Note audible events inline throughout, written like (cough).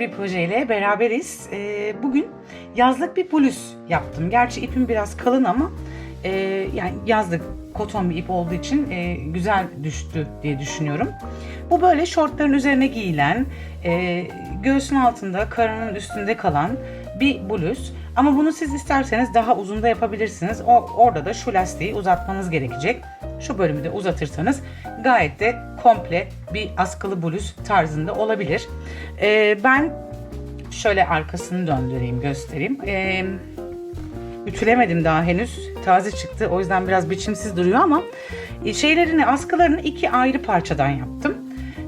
Bir projeyle beraberiz. Ee, bugün yazlık bir bluz yaptım. Gerçi ipim biraz kalın ama e, yani yazlık koton bir ip olduğu için e, güzel düştü diye düşünüyorum. Bu böyle şortların üzerine giyilen, e, göğsün altında, karnının üstünde kalan bir bluz. Ama bunu siz isterseniz daha uzun da yapabilirsiniz. O, orada da şu lastiği uzatmanız gerekecek. Şu bölümü de uzatırsanız gayet de komple bir askılı bluz tarzında olabilir. Ee, ben şöyle arkasını döndüreyim göstereyim. Ee, ütülemedim daha henüz. Taze çıktı. O yüzden biraz biçimsiz duruyor ama e, şeylerini, askılarını iki ayrı parçadan yaptım.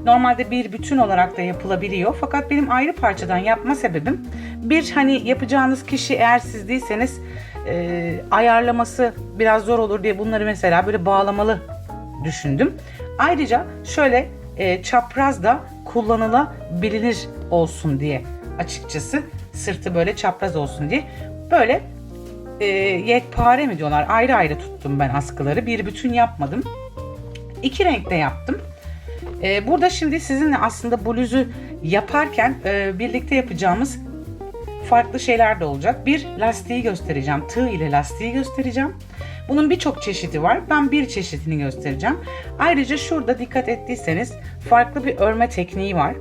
Normalde bir bütün olarak da yapılabiliyor. Fakat benim ayrı parçadan yapma sebebim bir hani yapacağınız kişi eğer siz değilseniz e, ayarlaması biraz zor olur diye bunları mesela böyle bağlamalı düşündüm. Ayrıca şöyle e, çapraz da kullanılabilir olsun diye açıkçası sırtı böyle çapraz olsun diye böyle e, yekpare mi diyorlar ayrı ayrı tuttum ben askıları bir bütün yapmadım. İki renkte yaptım. E, burada şimdi sizinle aslında bluzu yaparken e, birlikte yapacağımız farklı şeyler de olacak. Bir lastiği göstereceğim. Tığ ile lastiği göstereceğim. Bunun birçok çeşidi var. Ben bir çeşidini göstereceğim. Ayrıca şurada dikkat ettiyseniz farklı bir örme tekniği var.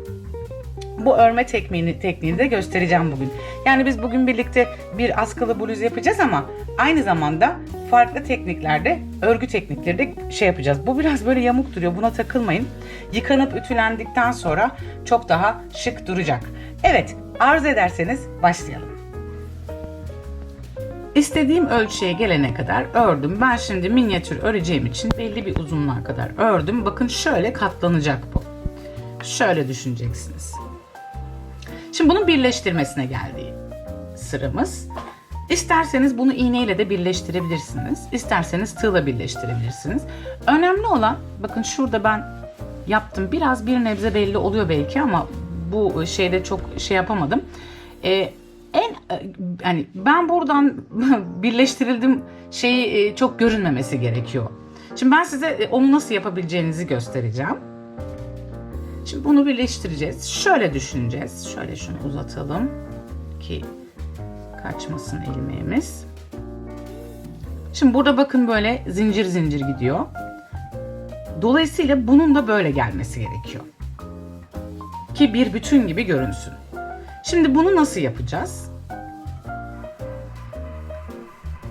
Bu örme tekniğini, tekniğini de göstereceğim bugün. Yani biz bugün birlikte bir askılı bluz yapacağız ama aynı zamanda farklı tekniklerde örgü teknikleri de şey yapacağız. Bu biraz böyle yamuk duruyor. Buna takılmayın. Yıkanıp ütülendikten sonra çok daha şık duracak. Evet, arzu ederseniz başlayalım. İstediğim ölçüye gelene kadar ördüm. Ben şimdi minyatür öreceğim için belli bir uzunluğa kadar ördüm. Bakın şöyle katlanacak bu. Şöyle düşüneceksiniz. Şimdi bunun birleştirmesine geldiği sıramız. İsterseniz bunu iğneyle de birleştirebilirsiniz. İsterseniz tığla birleştirebilirsiniz. Önemli olan bakın şurada ben yaptım. Biraz bir nebze belli oluyor belki ama bu şeyde çok şey yapamadım. Ee, en hani ben buradan (laughs) birleştirildim şeyi e, çok görünmemesi gerekiyor. Şimdi ben size e, onu nasıl yapabileceğinizi göstereceğim. Şimdi bunu birleştireceğiz. Şöyle düşüneceğiz. Şöyle şunu uzatalım ki kaçmasın ilmeğimiz. Şimdi burada bakın böyle zincir zincir gidiyor. Dolayısıyla bunun da böyle gelmesi gerekiyor. Ki bir bütün gibi görünsün. Şimdi bunu nasıl yapacağız?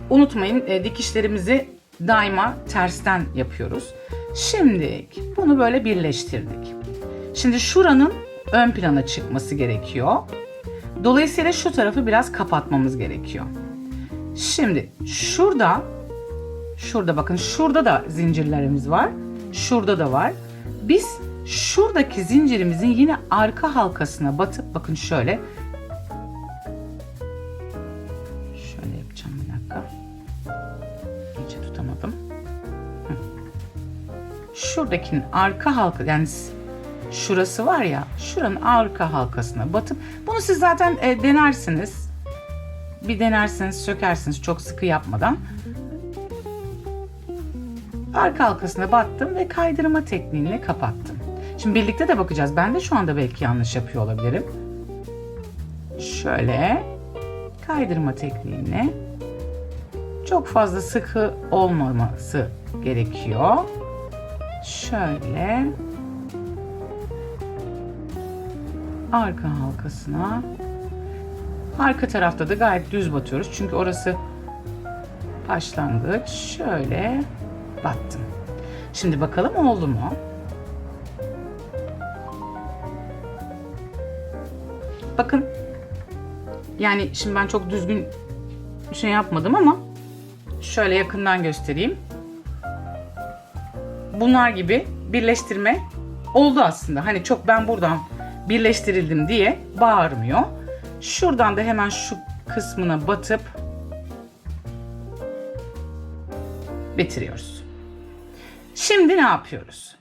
Unutmayın e, dikişlerimizi daima tersten yapıyoruz. Şimdi bunu böyle birleştirdik. Şimdi şuranın ön plana çıkması gerekiyor. Dolayısıyla şu tarafı biraz kapatmamız gerekiyor. Şimdi şurada şurada bakın şurada da zincirlerimiz var. Şurada da var. Biz şuradaki zincirimizin yine arka halkasına batıp bakın şöyle şöyle yapacağım bir dakika. İyice tutamadım. Şuradakinin arka halka yani şurası var ya şuranın arka halkasına batıp bunu siz zaten e, denersiniz. Bir denersiniz sökersiniz çok sıkı yapmadan. Arka halkasına battım ve kaydırma tekniğini kapattım. Şimdi birlikte de bakacağız. Ben de şu anda belki yanlış yapıyor olabilirim. Şöyle kaydırma tekniğini çok fazla sıkı olmaması gerekiyor. Şöyle arka halkasına arka tarafta da gayet düz batıyoruz. Çünkü orası başlangıç. Şöyle battım. Şimdi bakalım oldu mu? Bakın. Yani şimdi ben çok düzgün şey yapmadım ama şöyle yakından göstereyim. Bunlar gibi birleştirme oldu aslında. Hani çok ben buradan birleştirildim diye bağırmıyor. Şuradan da hemen şu kısmına batıp bitiriyoruz. Şimdi ne yapıyoruz?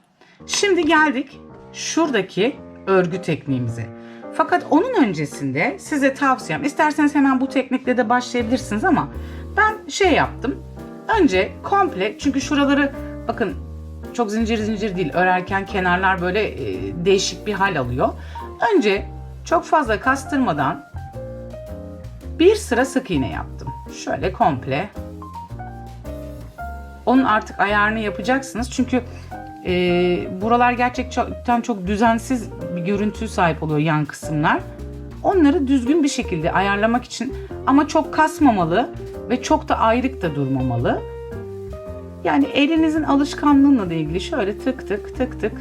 Şimdi geldik şuradaki örgü tekniğimize. Fakat onun öncesinde size tavsiyem isterseniz hemen bu teknikle de başlayabilirsiniz ama ben şey yaptım. Önce komple çünkü şuraları bakın çok zincir zincir değil örerken kenarlar böyle e, değişik bir hal alıyor. Önce çok fazla kastırmadan bir sıra sık iğne yaptım. Şöyle komple. Onun artık ayarını yapacaksınız. Çünkü e, buralar gerçekten çok düzensiz bir görüntü sahip oluyor yan kısımlar. Onları düzgün bir şekilde ayarlamak için ama çok kasmamalı ve çok da ayrık da durmamalı. Yani elinizin alışkanlığıyla ilgili şöyle tık tık tık tık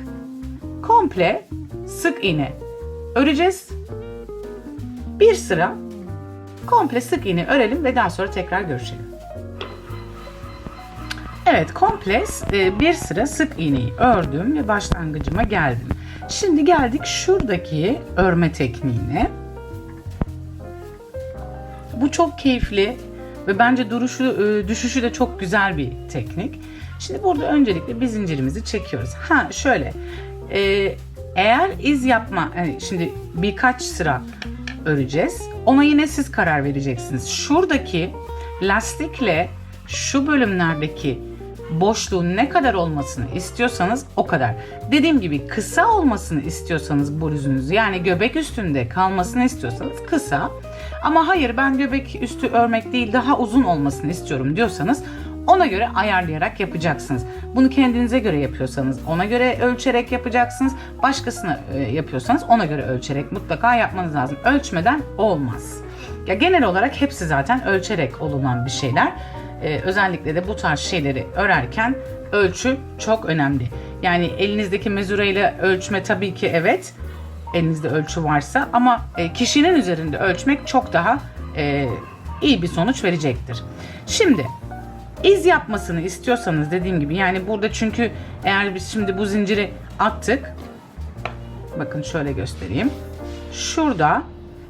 komple sık iğne öreceğiz. Bir sıra komple sık iğne örelim ve daha sonra tekrar görüşelim. Evet komple e, bir sıra sık iğneyi ördüm ve başlangıcıma geldim. Şimdi geldik şuradaki örme tekniğine. Bu çok keyifli ve bence duruşu e, düşüşü de çok güzel bir teknik. Şimdi burada öncelikle bir zincirimizi çekiyoruz. Ha şöyle e, eğer iz yapma şimdi birkaç sıra öreceğiz. Ona yine siz karar vereceksiniz. Şuradaki lastikle şu bölümlerdeki boşluğun ne kadar olmasını istiyorsanız o kadar. Dediğim gibi kısa olmasını istiyorsanız bluzunuz yani göbek üstünde kalmasını istiyorsanız kısa. Ama hayır ben göbek üstü örmek değil daha uzun olmasını istiyorum diyorsanız ona göre ayarlayarak yapacaksınız. Bunu kendinize göre yapıyorsanız ona göre ölçerek yapacaksınız. Başkasına e, yapıyorsanız ona göre ölçerek mutlaka yapmanız lazım. Ölçmeden olmaz. Ya genel olarak hepsi zaten ölçerek olunan bir şeyler. Ee, özellikle de bu tarz şeyleri örerken ölçü çok önemli. Yani elinizdeki mezureyle ölçme tabii ki evet. Elinizde ölçü varsa ama e, kişinin üzerinde ölçmek çok daha e, iyi bir sonuç verecektir. Şimdi iz yapmasını istiyorsanız dediğim gibi yani burada çünkü eğer biz şimdi bu zinciri attık bakın şöyle göstereyim. Şurada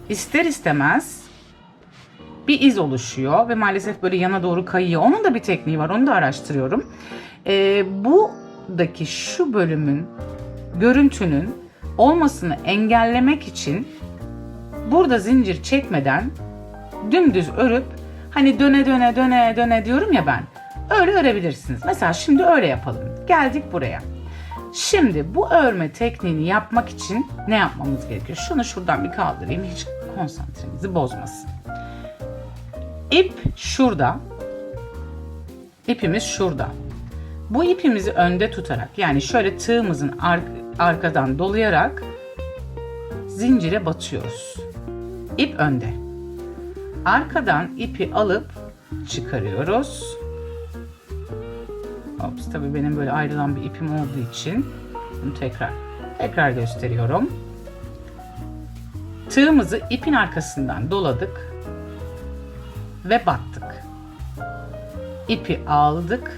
ister istemez bir iz oluşuyor ve maalesef böyle yana doğru kayıyor. Onun da bir tekniği var. Onu da araştırıyorum. Ee, buradaki şu bölümün görüntünün olmasını engellemek için burada zincir çekmeden dümdüz örüp hani döne döne döne döne diyorum ya ben. Öyle örebilirsiniz. Mesela şimdi öyle yapalım. Geldik buraya. Şimdi bu örme tekniğini yapmak için ne yapmamız gerekiyor? Şunu şuradan bir kaldırayım. Hiç konsantremizi bozmasın. İp şurada. İpimiz şurada. Bu ipimizi önde tutarak yani şöyle tığımızın arkadan dolayarak zincire batıyoruz. İp önde. Arkadan ipi alıp çıkarıyoruz. Ops tabii benim böyle ayrılan bir ipim olduğu için bunu tekrar tekrar gösteriyorum. Tığımızı ipin arkasından doladık ve battık. İpi aldık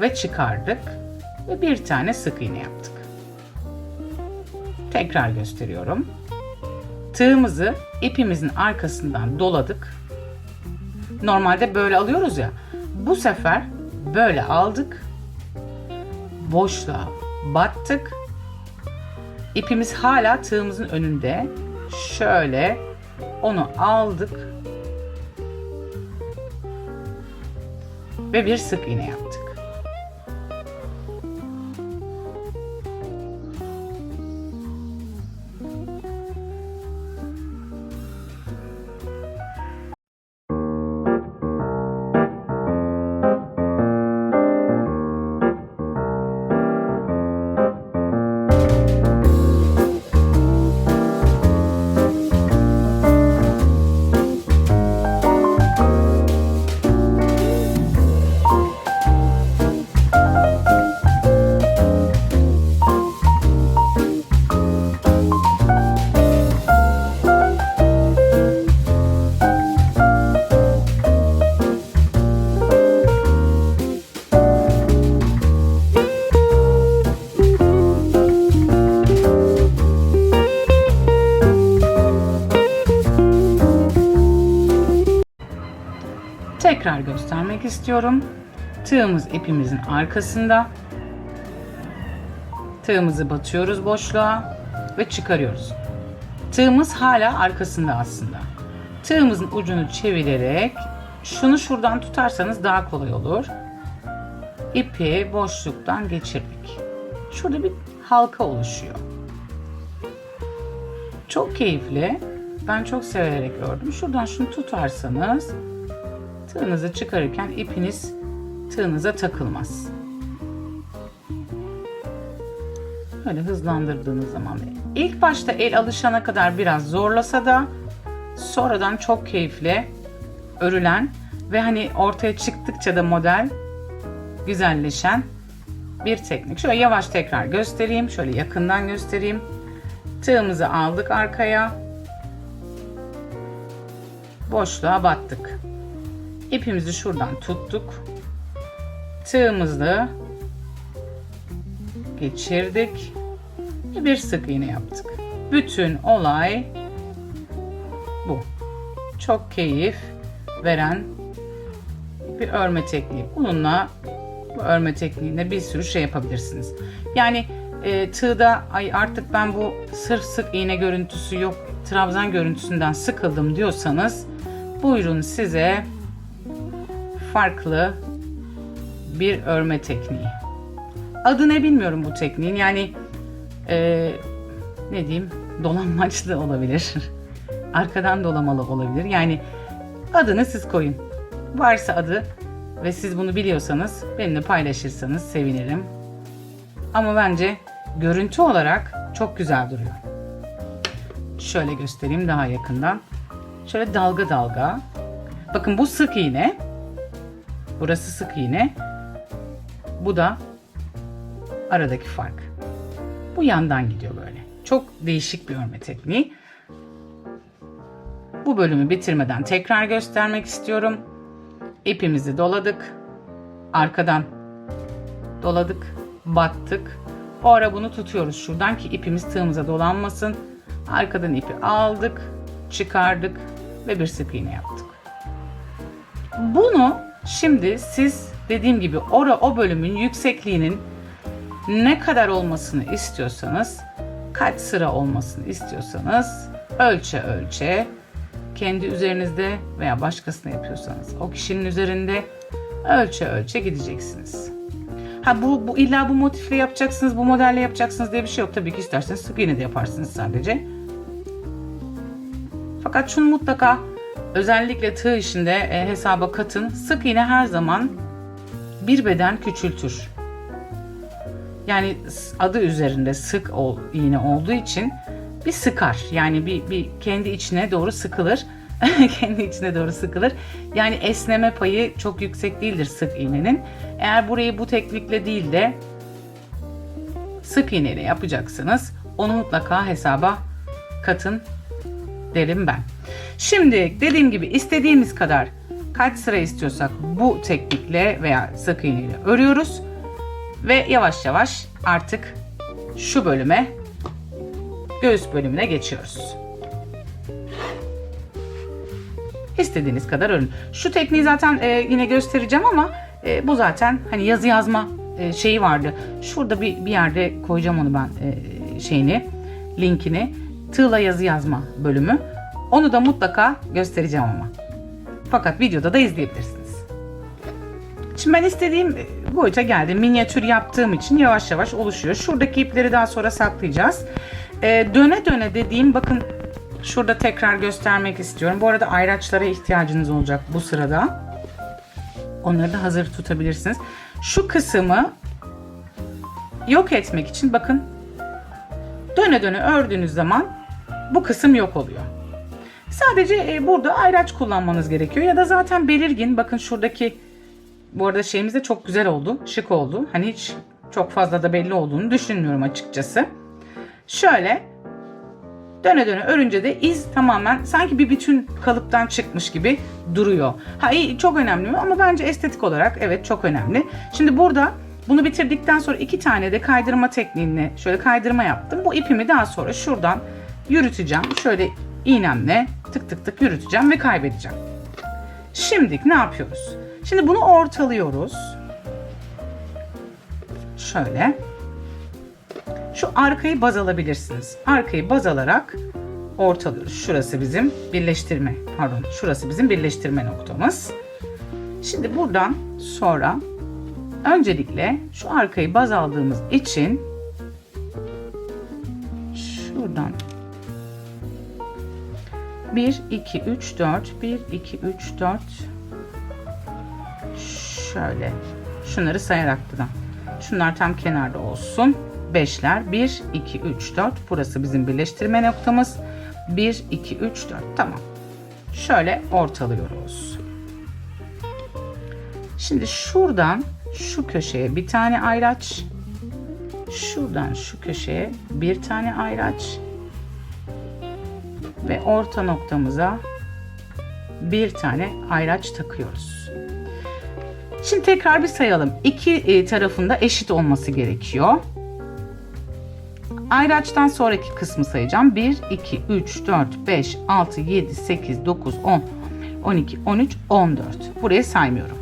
ve çıkardık ve bir tane sık iğne yaptık. Tekrar gösteriyorum. Tığımızı ipimizin arkasından doladık. Normalde böyle alıyoruz ya. Bu sefer böyle aldık. Boşluğa battık. İpimiz hala tığımızın önünde. Şöyle onu aldık. Ve bir sık iğne yaptık. Göstermek istiyorum. Tığımız ipimizin arkasında. Tığımızı batıyoruz boşluğa ve çıkarıyoruz. Tığımız hala arkasında aslında. Tığımızın ucunu çevirerek şunu şuradan tutarsanız daha kolay olur. İpi boşluktan geçirdik. Şurada bir halka oluşuyor. Çok keyifli. Ben çok severek gördüm. Şuradan şunu tutarsanız tığınızı çıkarırken ipiniz tığınıza takılmaz. Böyle hızlandırdığınız zaman. ilk başta el alışana kadar biraz zorlasa da sonradan çok keyifli örülen ve hani ortaya çıktıkça da model güzelleşen bir teknik. Şöyle yavaş tekrar göstereyim. Şöyle yakından göstereyim. Tığımızı aldık arkaya. Boşluğa battık. İpimizi şuradan tuttuk. Tığımızı geçirdik ve bir sık iğne yaptık. Bütün olay bu. Çok keyif veren bir örme tekniği. Bununla bu örme tekniğinde bir sürü şey yapabilirsiniz. Yani e, tığda ay artık ben bu sırf sık iğne görüntüsü yok trabzan görüntüsünden sıkıldım diyorsanız buyurun size farklı bir örme tekniği. Adı ne bilmiyorum bu tekniğin. Yani e, ne diyeyim dolanmaçlı olabilir. (laughs) Arkadan dolamalı olabilir. Yani adını siz koyun. Varsa adı ve siz bunu biliyorsanız benimle paylaşırsanız sevinirim. Ama bence görüntü olarak çok güzel duruyor. Şöyle göstereyim daha yakından. Şöyle dalga dalga. Bakın bu sık iğne. Burası sık iğne. Bu da aradaki fark. Bu yandan gidiyor böyle. Çok değişik bir örme tekniği. Bu bölümü bitirmeden tekrar göstermek istiyorum. İpimizi doladık. Arkadan doladık, battık. O ara bunu tutuyoruz şuradan ki ipimiz tığımıza dolanmasın. Arkadan ipi aldık, çıkardık ve bir sık iğne yaptık. Bunu şimdi siz dediğim gibi ora o bölümün yüksekliğinin ne kadar olmasını istiyorsanız, kaç sıra olmasını istiyorsanız ölçe ölçe kendi üzerinizde veya başkasına yapıyorsanız o kişinin üzerinde ölçe ölçe gideceksiniz. Ha bu, bu illa bu motifle yapacaksınız, bu modelle yapacaksınız diye bir şey yok. Tabii ki isterseniz sık iğne de yaparsınız sadece. Fakat şunu mutlaka özellikle tığ işinde e, hesaba katın. Sık iğne her zaman bir beden küçültür. Yani adı üzerinde sık ol, iğne olduğu için bir sıkar. Yani bir, bir kendi içine doğru sıkılır. (laughs) kendi içine doğru sıkılır. Yani esneme payı çok yüksek değildir sık iğnenin. Eğer burayı bu teknikle değil de sık iğneyle yapacaksınız. Onu mutlaka hesaba katın derim ben. Şimdi dediğim gibi istediğimiz kadar kaç sıra istiyorsak bu teknikle veya sık iğneyle örüyoruz. Ve yavaş yavaş artık şu bölüme göğüs bölümüne geçiyoruz. İstediğiniz kadar örün. Şu tekniği zaten e, yine göstereceğim ama e, bu zaten hani yazı yazma e, şeyi vardı. Şurada bir, bir yerde koyacağım onu ben e, şeyini, linkini. Tığla yazı yazma bölümü. Onu da mutlaka göstereceğim ama. Fakat videoda da izleyebilirsiniz. Şimdi ben istediğim boyuta geldim. Minyatür yaptığım için yavaş yavaş oluşuyor. Şuradaki ipleri daha sonra saklayacağız. Ee, döne döne dediğim bakın şurada tekrar göstermek istiyorum. Bu arada ayraçlara ihtiyacınız olacak bu sırada. Onları da hazır tutabilirsiniz. Şu kısmı yok etmek için bakın döne döne ördüğünüz zaman bu kısım yok oluyor. Sadece e, burada ayraç kullanmanız gerekiyor ya da zaten belirgin bakın şuradaki bu arada şeyimiz de çok güzel oldu, şık oldu. Hani hiç çok fazla da belli olduğunu düşünmüyorum açıkçası. Şöyle döne döne örünce de iz tamamen sanki bir bütün kalıptan çıkmış gibi duruyor. Ha iyi, çok önemli mi? Ama bence estetik olarak evet çok önemli. Şimdi burada bunu bitirdikten sonra iki tane de kaydırma tekniğini şöyle kaydırma yaptım. Bu ipimi daha sonra şuradan yürüteceğim. Şöyle iğnemle tık tık tık yürüteceğim ve kaybedeceğim. Şimdi ne yapıyoruz? Şimdi bunu ortalıyoruz. Şöyle. Şu arkayı baz alabilirsiniz. Arkayı baz alarak ortalıyoruz. Şurası bizim birleştirme, pardon, şurası bizim birleştirme noktamız. Şimdi buradan sonra öncelikle şu arkayı baz aldığımız için şuradan 1, 2, 3, 4. 1, 2, 3, 4. Şöyle. Şunları sayarak da. Şunlar tam kenarda olsun. 5'ler. 1, 2, 3, 4. Burası bizim birleştirme noktamız. 1, 2, 3, 4. Tamam. Şöyle ortalıyoruz. Şimdi şuradan şu köşeye bir tane ayraç. Şuradan şu köşeye bir tane ayraç. Ve orta noktamıza bir tane ayraç takıyoruz. Şimdi tekrar bir sayalım. İki e, tarafında eşit olması gerekiyor. Ayraçtan sonraki kısmı sayacağım. 1, 2, 3, 4, 5, 6, 7, 8, 9, 10, 12, 13, 14. Burayı saymıyorum.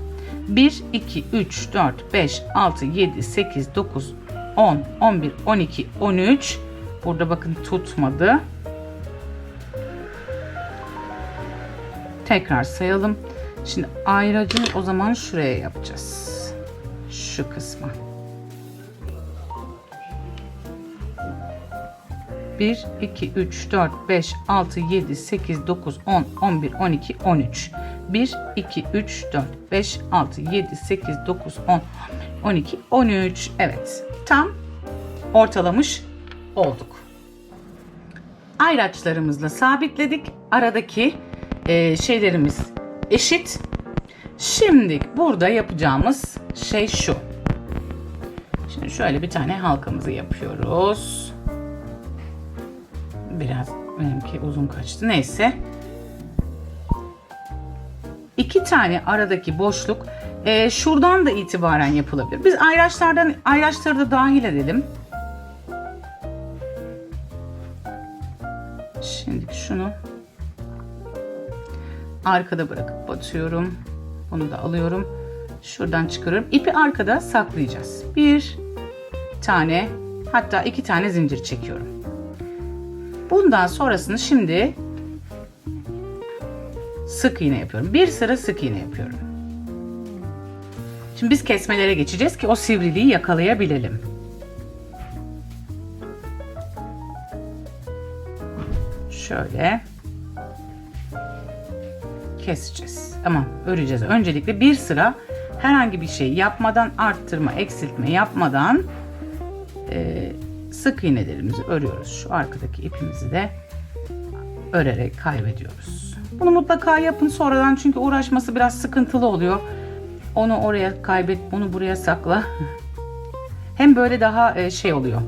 1, 2, 3, 4, 5, 6, 7, 8, 9, 10, 11, 12, 13. Burada bakın tutmadı. Tekrar sayalım. Şimdi ayracını o zaman şuraya yapacağız. Şu kısma. 1, 2, 3, 4, 5, 6, 7, 8, 9, 10, 11, 12, 13. 1, 2, 3, 4, 5, 6, 7, 8, 9, 10, 12, 13. Evet. Tam ortalamış olduk. Ayraçlarımızla sabitledik. Aradaki e, şeylerimiz eşit. Şimdi burada yapacağımız şey şu. Şimdi şöyle bir tane halkamızı yapıyoruz. Biraz benimki uzun kaçtı. Neyse. İki tane aradaki boşluk e, şuradan da itibaren yapılabilir. Biz ayraçlardan ayraçları da dahil edelim. Arkada bırakıp batıyorum. Bunu da alıyorum. Şuradan çıkarıyorum. İpi arkada saklayacağız. Bir tane hatta iki tane zincir çekiyorum. Bundan sonrasını şimdi sık iğne yapıyorum. Bir sıra sık iğne yapıyorum. Şimdi biz kesmelere geçeceğiz ki o sivriliği yakalayabilelim. Şöyle keseceğiz. Tamam öreceğiz. Öncelikle bir sıra herhangi bir şey yapmadan arttırma, eksiltme yapmadan e, sık iğnelerimizi örüyoruz. Şu arkadaki ipimizi de örerek kaybediyoruz. Bunu mutlaka yapın sonradan çünkü uğraşması biraz sıkıntılı oluyor. Onu oraya kaybet, bunu buraya sakla. Hem böyle daha e, şey oluyor.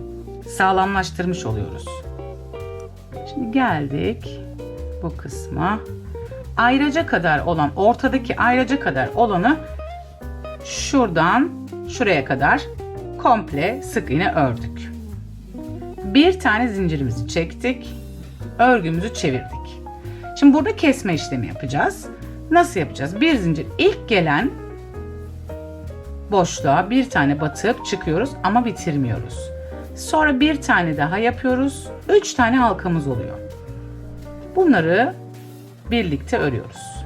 Sağlamlaştırmış oluyoruz. Şimdi geldik bu kısma. Ayraca kadar olan, ortadaki ayraca kadar olanı şuradan şuraya kadar komple sık iğne ördük. Bir tane zincirimizi çektik. Örgümüzü çevirdik. Şimdi burada kesme işlemi yapacağız. Nasıl yapacağız? Bir zincir ilk gelen boşluğa bir tane batıp çıkıyoruz ama bitirmiyoruz. Sonra bir tane daha yapıyoruz. Üç tane halkamız oluyor. Bunları birlikte örüyoruz.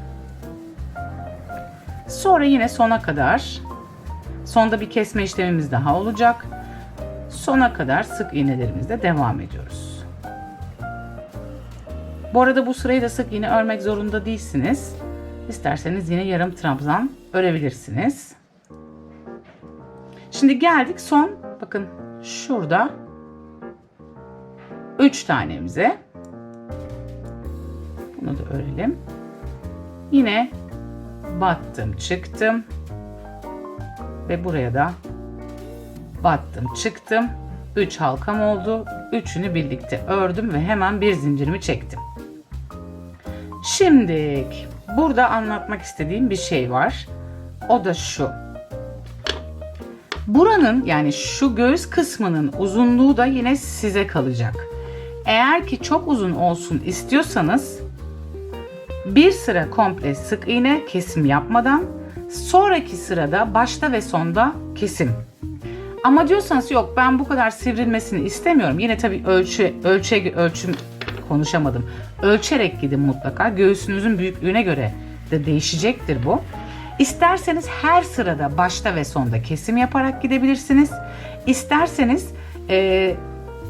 Sonra yine sona kadar sonda bir kesme işlemimiz daha olacak. Sona kadar sık iğnelerimizle devam ediyoruz. Bu arada bu sırayı da sık iğne örmek zorunda değilsiniz. İsterseniz yine yarım trabzan örebilirsiniz. Şimdi geldik son bakın şurada 3 tanemize. Bunu da örelim. Yine battım, çıktım. Ve buraya da battım, çıktım. 3 halkam oldu. Üçünü birlikte ördüm ve hemen bir zincirimi çektim. Şimdi burada anlatmak istediğim bir şey var. O da şu. Buranın yani şu göğüs kısmının uzunluğu da yine size kalacak. Eğer ki çok uzun olsun istiyorsanız bir sıra komple sık iğne kesim yapmadan sonraki sırada başta ve sonda kesim. Ama diyorsanız yok ben bu kadar sivrilmesini istemiyorum. Yine tabii ölçü ölçe ölçüm konuşamadım. Ölçerek gidin mutlaka. Göğsünüzün büyüklüğüne göre de değişecektir bu. İsterseniz her sırada başta ve sonda kesim yaparak gidebilirsiniz. İsterseniz e,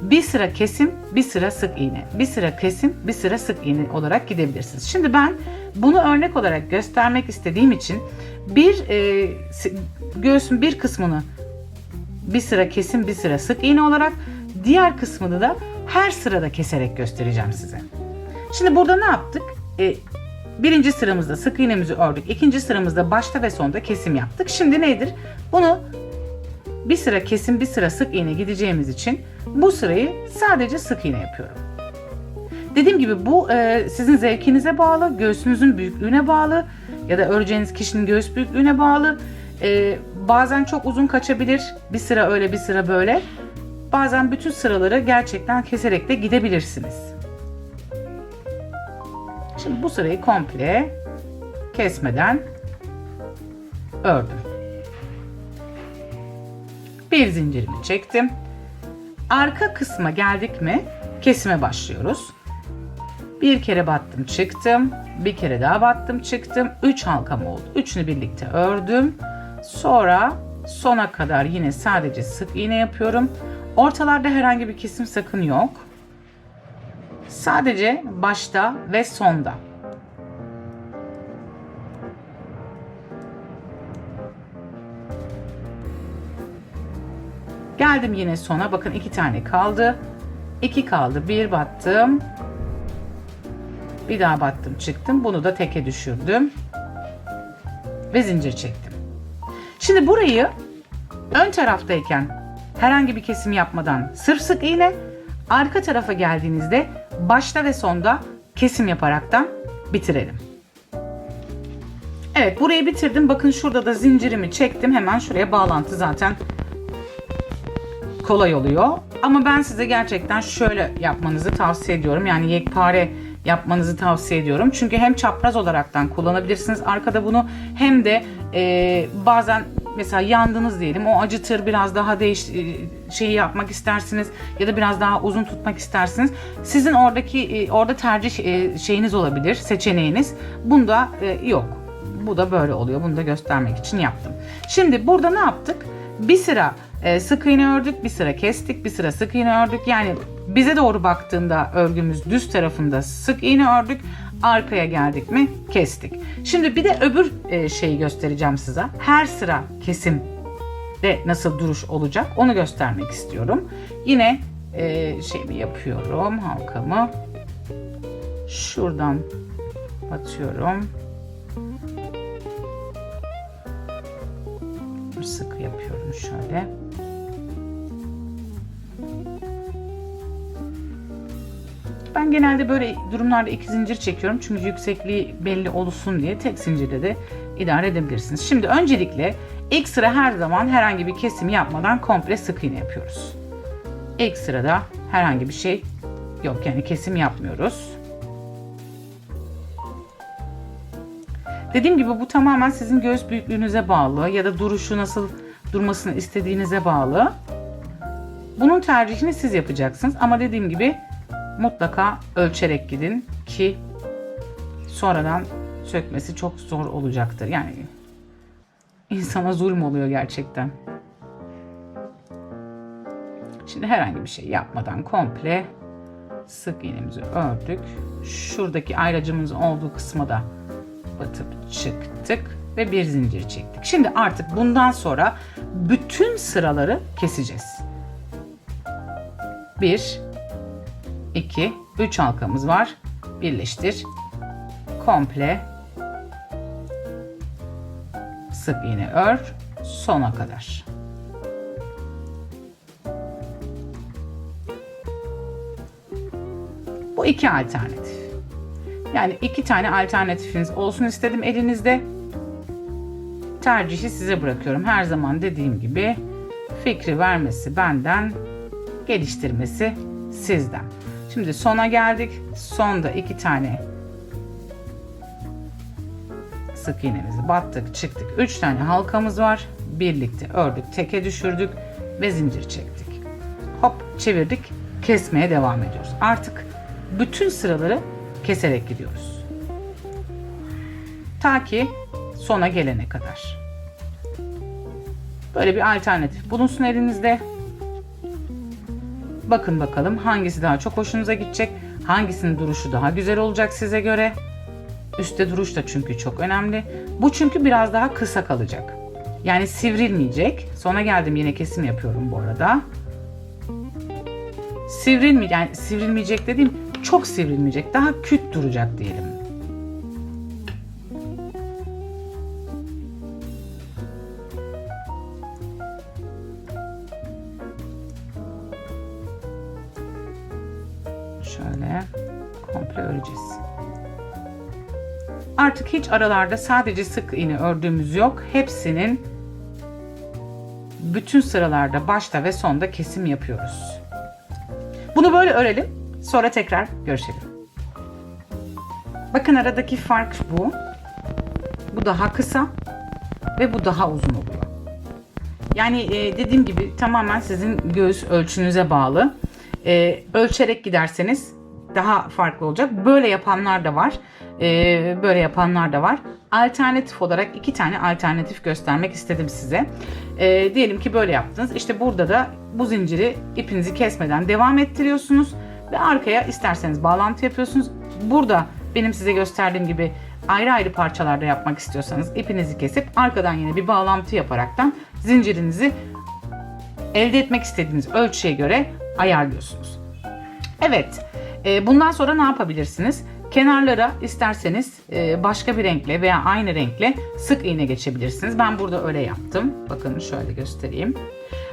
bir sıra kesim, bir sıra sık iğne. Bir sıra kesim, bir sıra sık iğne olarak gidebilirsiniz. Şimdi ben bunu örnek olarak göstermek istediğim için bir e, göğsün bir kısmını bir sıra kesim, bir sıra sık iğne olarak diğer kısmını da her sırada keserek göstereceğim size. Şimdi burada ne yaptık? E, birinci sıramızda sık iğnemizi ördük. ikinci sıramızda başta ve sonda kesim yaptık. Şimdi nedir? Bunu bir sıra kesim bir sıra sık iğne gideceğimiz için bu sırayı sadece sık iğne yapıyorum. Dediğim gibi bu e, sizin zevkinize bağlı, göğsünüzün büyüklüğüne bağlı ya da öreceğiniz kişinin göğüs büyüklüğüne bağlı. E, bazen çok uzun kaçabilir, bir sıra öyle bir sıra böyle. Bazen bütün sıraları gerçekten keserek de gidebilirsiniz. Şimdi bu sırayı komple kesmeden ördüm. Bir zincirimi çektim. Arka kısma geldik mi kesime başlıyoruz. Bir kere battım çıktım. Bir kere daha battım çıktım. Üç halkam oldu. Üçünü birlikte ördüm. Sonra sona kadar yine sadece sık iğne yapıyorum. Ortalarda herhangi bir kesim sakın yok. Sadece başta ve sonda. Geldim yine sona. Bakın iki tane kaldı. İki kaldı. Bir battım. Bir daha battım çıktım. Bunu da teke düşürdüm. Ve zincir çektim. Şimdi burayı ön taraftayken herhangi bir kesim yapmadan sırf sık iğne, arka tarafa geldiğinizde başta ve sonda kesim yaparaktan bitirelim. Evet burayı bitirdim. Bakın şurada da zincirimi çektim. Hemen şuraya bağlantı zaten kolay oluyor. Ama ben size gerçekten şöyle yapmanızı tavsiye ediyorum. Yani yekpare yapmanızı tavsiye ediyorum. Çünkü hem çapraz olaraktan kullanabilirsiniz arkada bunu hem de e, bazen mesela yandınız diyelim o acıtır biraz daha değiş e, şeyi yapmak istersiniz ya da biraz daha uzun tutmak istersiniz. Sizin oradaki e, orada tercih e, şeyiniz olabilir, seçeneğiniz. Bunda yok. Bu da böyle oluyor. Bunu da göstermek için yaptım. Şimdi burada ne yaptık? Bir sıra e, sık iğne ördük, bir sıra kestik, bir sıra sık iğne ördük. Yani bize doğru baktığında örgümüz düz tarafında sık iğne ördük. Arkaya geldik mi kestik. Şimdi bir de öbür e, şeyi göstereceğim size. Her sıra kesim de nasıl duruş olacak onu göstermek istiyorum. Yine e, şeyimi yapıyorum halkamı. Şuradan batıyorum. Sıkı yapıyorum şöyle. Ben genelde böyle durumlarda iki zincir çekiyorum. Çünkü yüksekliği belli olsun diye tek zincirde de idare edebilirsiniz. Şimdi öncelikle ilk sıra her zaman herhangi bir kesim yapmadan komple sık iğne yapıyoruz. İlk sırada herhangi bir şey yok yani kesim yapmıyoruz. Dediğim gibi bu tamamen sizin göğüs büyüklüğünüze bağlı ya da duruşu nasıl durmasını istediğinize bağlı. Bunun tercihini siz yapacaksınız ama dediğim gibi mutlaka ölçerek gidin ki sonradan sökmesi çok zor olacaktır. Yani insana zulüm oluyor gerçekten. Şimdi herhangi bir şey yapmadan komple sık iğnemizi ördük. Şuradaki ayracımız olduğu kısma da batıp çıktık ve bir zincir çektik. Şimdi artık bundan sonra bütün sıraları keseceğiz. 1 2 3 halkamız var. Birleştir. Komple sık iğne ör sona kadar. Bu iki alternatif. Yani iki tane alternatifiniz olsun istedim elinizde. Tercihi size bırakıyorum. Her zaman dediğim gibi fikri vermesi benden, geliştirmesi sizden. Şimdi sona geldik. Sonda iki tane sık iğnemizi battık, çıktık. Üç tane halkamız var. Birlikte ördük, teke düşürdük ve zincir çektik. Hop çevirdik. Kesmeye devam ediyoruz. Artık bütün sıraları keserek gidiyoruz. Ta ki sona gelene kadar. Böyle bir alternatif bulunsun elinizde. Bakın bakalım hangisi daha çok hoşunuza gidecek. Hangisinin duruşu daha güzel olacak size göre. Üste duruş da çünkü çok önemli. Bu çünkü biraz daha kısa kalacak. Yani sivrilmeyecek. Sonra geldim yine kesim yapıyorum bu arada. Sivrilmeyecek, yani sivrilmeyecek dediğim çok sivrilmeyecek. Daha küt duracak diyelim. Hiç aralarda sadece sık iğne ördüğümüz yok. Hepsinin bütün sıralarda başta ve sonda kesim yapıyoruz. Bunu böyle örelim. Sonra tekrar görüşelim. Bakın aradaki fark bu. Bu daha kısa ve bu daha uzun oluyor. Yani e, dediğim gibi tamamen sizin göğüs ölçünüze bağlı. E, ölçerek giderseniz daha farklı olacak. Böyle yapanlar da var. E, böyle yapanlar da var. Alternatif olarak iki tane alternatif göstermek istedim size. E, diyelim ki böyle yaptınız. İşte burada da bu zinciri ipinizi kesmeden devam ettiriyorsunuz ve arkaya isterseniz bağlantı yapıyorsunuz. Burada benim size gösterdiğim gibi ayrı ayrı parçalarda yapmak istiyorsanız ipinizi kesip arkadan yine bir bağlantı yaparaktan zincirinizi elde etmek istediğiniz ölçüye göre ayarlıyorsunuz. Evet, e, bundan sonra ne yapabilirsiniz? Kenarlara isterseniz e, başka bir renkle veya aynı renkle sık iğne geçebilirsiniz. Ben burada öyle yaptım. Bakın şöyle göstereyim.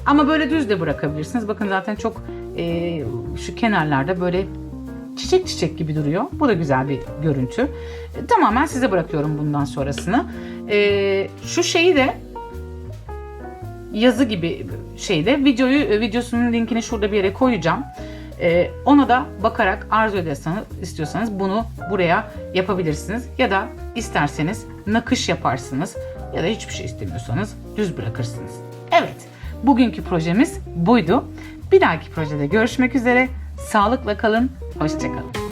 Ama böyle düz de bırakabilirsiniz. Bakın zaten çok e, şu kenarlarda böyle çiçek çiçek gibi duruyor. Bu da güzel bir görüntü. E, tamamen size bırakıyorum bundan sonrasını. Şu şeyi de yazı gibi şeyde videoyu videosunun linkini şurada bir yere koyacağım. Ee, ona da bakarak arzu ederseniz istiyorsanız bunu buraya yapabilirsiniz ya da isterseniz nakış yaparsınız ya da hiçbir şey istemiyorsanız düz bırakırsınız. Evet, bugünkü projemiz buydu. Bir dahaki projede görüşmek üzere. Sağlıkla kalın, hoşçakalın.